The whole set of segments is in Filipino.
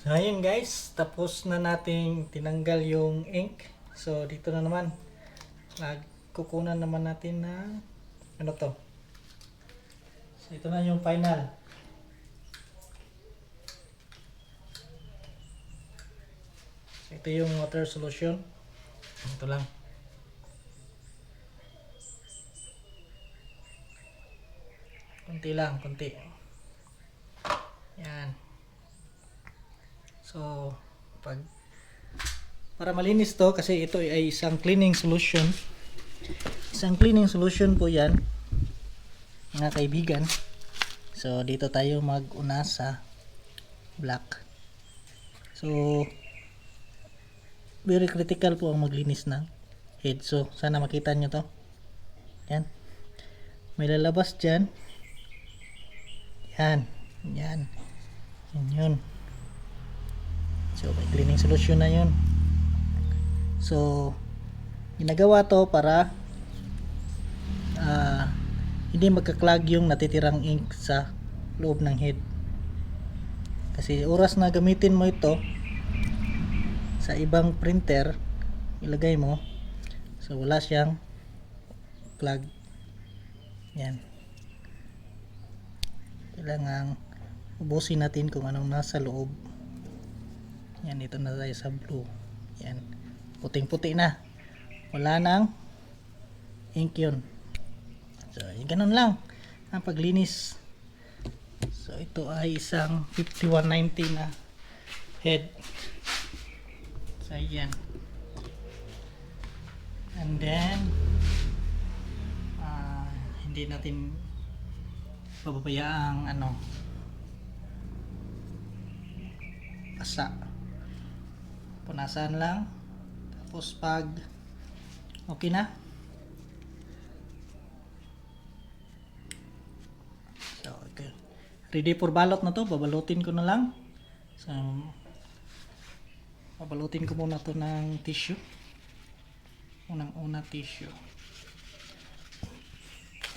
So ayun guys, tapos na nating tinanggal yung ink. So dito na naman, nagkukunan naman natin na ano to. So ito na yung final. So, ito yung water solution. Ito lang. Kunti lang, kunti. Yan. So, pag para malinis to kasi ito ay isang cleaning solution. Isang cleaning solution po 'yan. Mga kaibigan. So, dito tayo mag-una sa black. So, very critical po ang maglinis ng head. So, sana makita nyo to. Yan. May lalabas dyan. Yan. Yan. Yan yun. So, may cleaning solution na yun. So, ginagawa to para ah, hindi magka-clog yung natitirang ink sa loob ng head. Kasi oras na gamitin mo ito sa ibang printer, ilagay mo. So, wala siyang plug. Yan. Kailangan ubusin natin kung anong nasa loob. Yan, ito na tayo sa blue. Yan. Puting-puti na. Wala nang ink yun. So, yung ganun lang. Ang paglinis. So, ito ay isang 5190 na head. So, yan. And then, ah, hindi natin pababayaang ano, pasa. Punasan lang. Tapos pag okay na, So, okay. Ready for balot na to. Babalutin ko na lang. So, babalutin ko muna to ng tissue. Unang una tissue.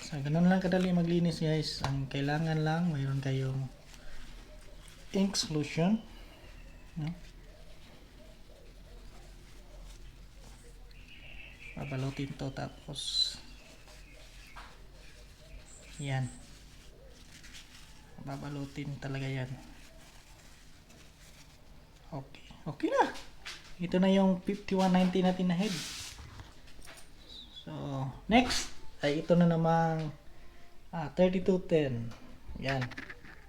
So, ganun lang kadali maglinis guys. Ang kailangan lang, mayroon kayong ink solution. No? Babalutin to tapos yan. Babalutin talaga yan. Okay. Okay na. Ito na yung 5190 natin na head. So next ay ito na namang ah, 3210 yan